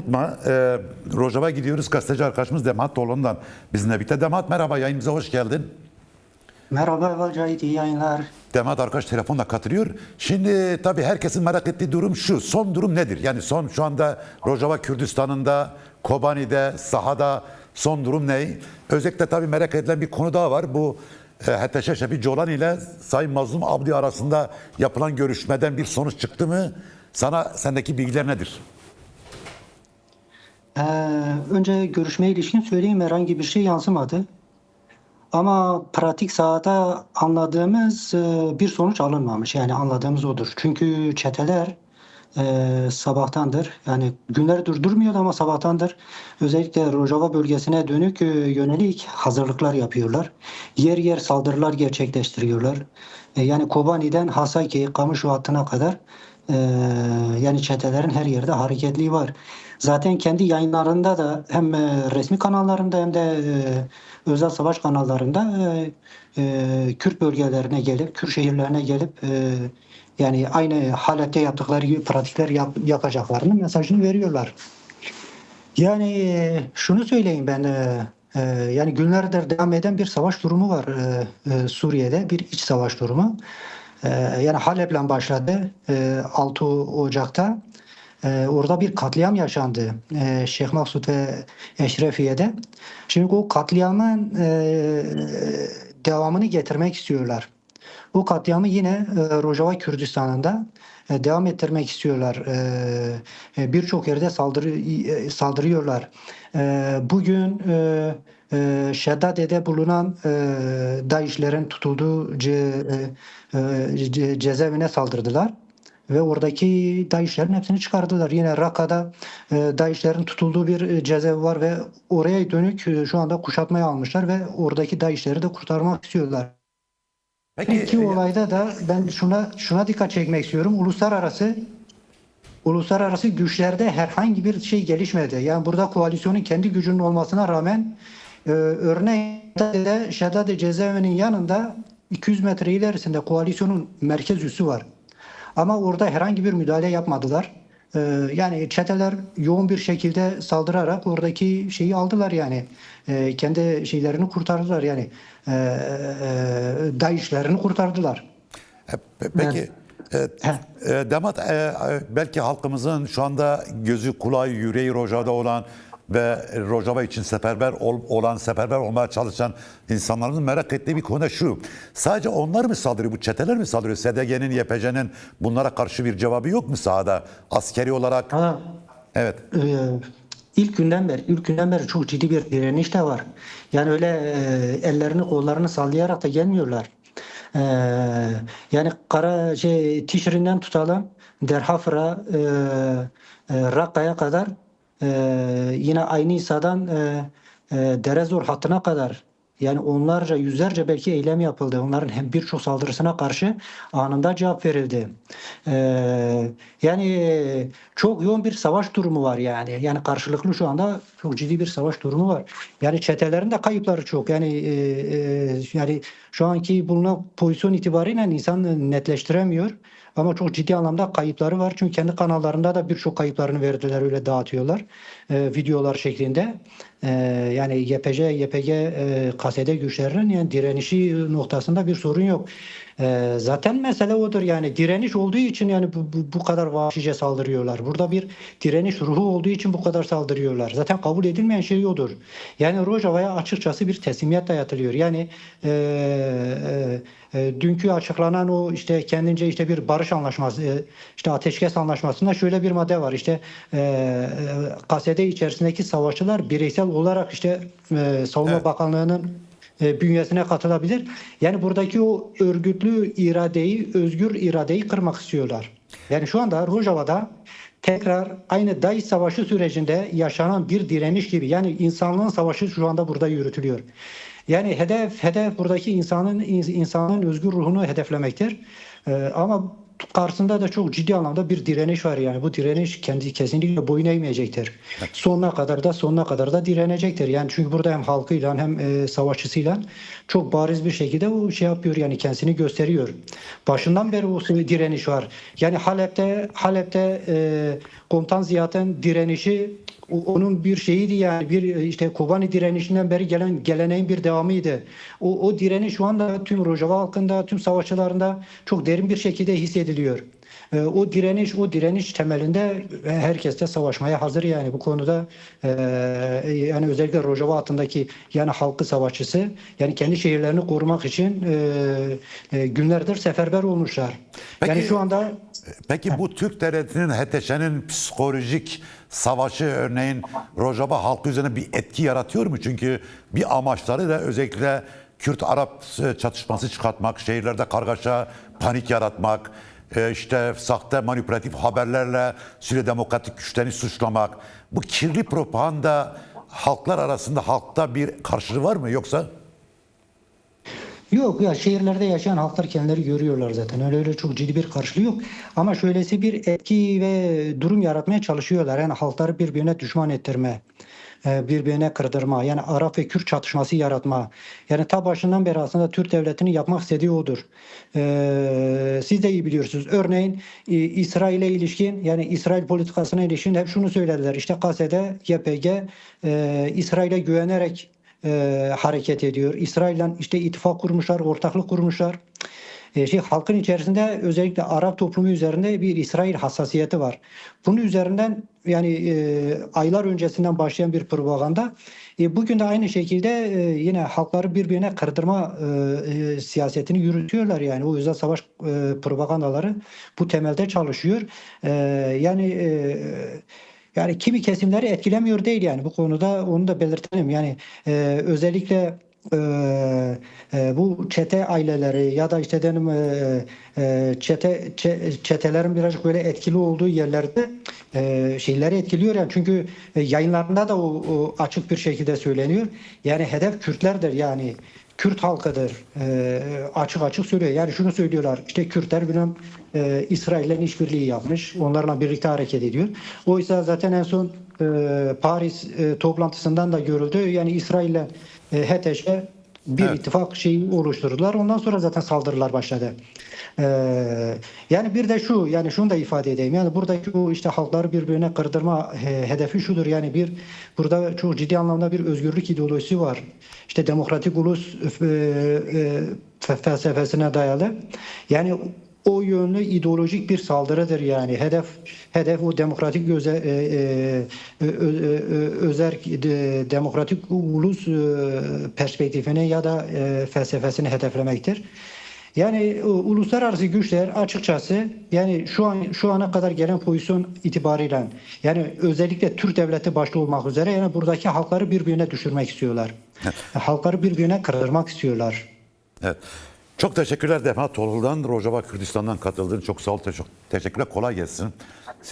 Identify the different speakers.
Speaker 1: unutma. E, Rojava gidiyoruz. Gazeteci arkadaşımız Demat Dolan'dan bizimle birlikte. Demat merhaba yayınımıza hoş geldin.
Speaker 2: Merhaba Valcahit, iyi yayınlar.
Speaker 1: Demat arkadaş telefonla katılıyor. Şimdi tabii herkesin merak ettiği durum şu. Son durum nedir? Yani son şu anda Rojava Kürdistan'ında, Kobani'de, sahada son durum ne? Özellikle tabii merak edilen bir konu daha var. Bu e, HTŞ Şefi Colan ile Sayın Mazlum Abdi arasında yapılan görüşmeden bir sonuç çıktı mı? Sana sendeki bilgiler nedir?
Speaker 2: Ee, önce görüşmeye ilişkin söyleyeyim herhangi bir şey yansımadı. Ama pratik sahada anladığımız e, bir sonuç alınmamış. Yani anladığımız odur. Çünkü çeteler e, sabahtandır. Yani günlerdir durmuyor ama sabahtandır. Özellikle Rojava bölgesine dönük e, yönelik hazırlıklar yapıyorlar. Yer yer saldırılar gerçekleştiriyorlar. E, yani Kobani'den Hasaki, Kamışo hattına kadar e, yani çetelerin her yerde hareketliği var. Zaten kendi yayınlarında da hem e, resmi kanallarında hem de e, özel savaş kanallarında e, Kürt bölgelerine gelip, Kürt şehirlerine gelip yani aynı halette yaptıkları gibi pratikler yap, yapacaklarının mesajını veriyorlar. Yani şunu söyleyeyim ben yani günlerdir devam eden bir savaş durumu var Suriye'de bir iç savaş durumu. Yani Halep'le başladı e, 6 Ocak'ta. E, orada bir katliam yaşandı e, Şeyh Maksut ve Eşrefiye'de. Şimdi o katliamın e, devamını getirmek istiyorlar. Bu katliamı yine e, Rojava Kürdistan'ında e, devam ettirmek istiyorlar. E, e, Birçok yerde saldırı e, saldırıyorlar. E, bugün e, e, Şeddade'de bulunan e, DAEŞ'lerin tutulduğu ce, e, e, ce- cezaevine saldırdılar. Ve oradaki DAEŞ'lerin hepsini çıkardılar. Yine Rakka'da e, DAEŞ'lerin tutulduğu bir e, cezaevi var ve oraya dönük e, şu anda kuşatmaya almışlar ve oradaki DAEŞ'leri de kurtarmak istiyorlar. İki
Speaker 1: e,
Speaker 2: olayda da ben şuna şuna dikkat çekmek istiyorum. Uluslararası uluslararası güçlerde herhangi bir şey gelişmedi. Yani burada koalisyonun kendi gücünün olmasına rağmen e, örneğin de Şedade cezaevinin yanında 200 metre ilerisinde koalisyonun merkez üssü var. Ama orada herhangi bir müdahale yapmadılar. E, yani çeteler yoğun bir şekilde saldırarak oradaki şeyi aldılar yani. E, kendi şeylerini kurtardılar yani. E, e, DAEŞ'lerini kurtardılar.
Speaker 1: E, pe- Peki e, e, Demat e, belki halkımızın şu anda gözü kulağı yüreği Rojava'da olan ve Rojava için seferber ol- olan seferber olmaya çalışan insanların merak ettiği bir konu şu. Sadece onlar mı saldırıyor? Bu çeteler mi saldırıyor? SDG'nin, YPC'nin bunlara karşı bir cevabı yok mu sahada? Askeri olarak.
Speaker 2: Ha,
Speaker 1: Evet.
Speaker 2: e, ilk günden beri ilk günden beri çok ciddi bir direniş de var. Yani öyle e, ellerini kollarını sallayarak da gelmiyorlar. E, yani kara şey Tişrin'den tutalım Derhafır'a e, e, Rakka'ya kadar e, yine aynı İsa'dan e, e, Derezor hattına kadar yani onlarca yüzlerce belki eylem yapıldı. Onların hem birçok saldırısına karşı anında cevap verildi. Ee, yani çok yoğun bir savaş durumu var yani. Yani karşılıklı şu anda çok ciddi bir savaş durumu var. Yani çetelerin de kayıpları çok. Yani e, e, yani şu anki bulunan pozisyon itibariyle insan netleştiremiyor. Ama çok ciddi anlamda kayıpları var. Çünkü kendi kanallarında da birçok kayıplarını verdiler öyle dağıtıyorlar. Ee, videolar şeklinde. Ee, yani YPG, YPG e, kasede güçlerinin yani direnişi noktasında bir sorun yok. Ee, zaten mesele odur yani direniş olduğu için yani bu, bu, bu kadar vahşice saldırıyorlar. Burada bir direniş ruhu olduğu için bu kadar saldırıyorlar. Zaten kabul edilmeyen şey odur. Yani Rojava'ya açıkçası bir teslimiyet dayatılıyor. Yani e, e, e, dünkü açıklanan o işte kendince işte bir barış anlaşması, e, işte ateşkes anlaşmasında şöyle bir madde var. İşte e, e, kasede içerisindeki savaşçılar bireysel olarak işte e, Savunma
Speaker 1: Evet.
Speaker 2: Bakanlığı'nın e, bünyesine katılabilir. Yani buradaki o örgütlü iradeyi, özgür iradeyi kırmak istiyorlar. Yani şu anda Rojava'da tekrar aynı DAEŞ savaşı sürecinde yaşanan bir direniş gibi. Yani insanlığın savaşı şu anda burada yürütülüyor. Yani hedef hedef buradaki insanın insanın özgür ruhunu hedeflemektir. E, ama karşısında da çok ciddi anlamda bir direniş var yani bu direniş kendi kesinlikle boyun eğmeyecektir. Sonuna kadar da sonuna kadar da direnecektir. Yani çünkü burada hem halkıyla hem e, savaşçısıyla çok bariz bir şekilde o şey yapıyor yani kendisini gösteriyor. Başından beri o direniş var. Yani Halep'te Halep'te e, komutan Ziyad'ın direnişi onun bir şeyiydi yani bir e, işte Kobani direnişinden beri gelen geleneğin bir devamıydı. O, o direniş şu anda tüm Rojava halkında, tüm savaşçılarında çok derin bir şekilde hissediliyor. E, O direniş, o direniş temelinde e, herkes de savaşmaya hazır yani bu konuda e, yani özellikle Rojava altındaki yani halkı savaşçısı yani kendi şehirlerini korumak için e, e, günlerdir seferber olmuşlar.
Speaker 1: Peki-
Speaker 2: yani şu anda
Speaker 1: Peki bu Türk devletinin HTŞ'nin psikolojik savaşı örneğin Rojava halkı üzerine bir etki yaratıyor mu? Çünkü bir amaçları da özellikle Kürt-Arap çatışması çıkartmak, şehirlerde kargaşa, panik yaratmak, e, işte sahte manipülatif haberlerle Suriye Demokratik Güçlerini suçlamak. Bu kirli propaganda halklar arasında halkta bir karşılığı var mı yoksa?
Speaker 2: Yok ya şehirlerde yaşayan halklar kendileri görüyorlar zaten. Öyle öyle çok ciddi bir karşılığı yok. Ama şöylesi bir etki ve durum yaratmaya çalışıyorlar. Yani halkları birbirine düşman ettirme, birbirine kırdırma. Yani Arap ve Kürt çatışması yaratma. Yani ta başından beri aslında Türk devletinin yapmak istediği odur. E, siz de iyi biliyorsunuz. Örneğin e, İsrail'e ilişkin yani İsrail politikasına ilişkin hep şunu söylediler. İşte Kase'de YPG e, İsrail'e güvenerek e, hareket ediyor. İsrail'le işte ittifak kurmuşlar, ortaklık kurmuşlar. E, şey halkın içerisinde özellikle Arap toplumu üzerinde bir İsrail hassasiyeti var. Bunun üzerinden yani e, aylar öncesinden başlayan bir propaganda. E, bugün de aynı şekilde e, yine halkları birbirine kırdırma e, e, siyasetini yürütüyorlar yani. O yüzden savaş e, propagandaları bu temelde çalışıyor. E, yani e, yani kimi kesimleri etkilemiyor değil yani bu konuda onu da belirtelim. Yani e, özellikle e, e, bu çete aileleri ya da işte dedim e, e, çete çe- çetelerin birazcık böyle etkili olduğu yerlerde e, şeyleri etkiliyor yani çünkü e, yayınlarında da o, o açık bir şekilde söyleniyor. Yani hedef Kürtlerdir yani Kürt halkıdır. E, açık açık söylüyor. Yani şunu söylüyorlar. İşte Kürtler bilmem e, İsrail'le işbirliği yapmış. Onlarla birlikte hareket ediyor. Oysa zaten en son e, Paris e, toplantısından da görüldü. Yani İsrail'le e, HTŞ bir
Speaker 1: Evet.
Speaker 2: ittifak şeyi oluşturdular. Ondan sonra zaten saldırılar başladı. Ee, yani bir de şu yani şunu da ifade edeyim. Yani buradaki bu işte halkları birbirine kırdırma he- hedefi şudur. Yani bir burada çok ciddi anlamda bir özgürlük ideolojisi var. İşte demokratik ulus e, e, fe- felsefesine dayalı. Yani o yönlü ideolojik bir saldırıdır yani. Hedef hedef o demokratik öze, e, e, özel de- demokratik ulus e, perspektifini ya da e, felsefesini hedeflemektir. Yani e, uluslararası güçler açıkçası yani şu an şu ana kadar gelen pozisyon itibariyle yani özellikle Türk devleti başta olmak üzere yani buradaki halkları birbirine düşürmek istiyorlar. halkları birbirine kırmak istiyorlar.
Speaker 1: Evet. Çok teşekkürler Defa Tolhu'dan, Rojava Kürdistan'dan katıldığın çok sağ ol. Teşekkürler. Kolay gelsin.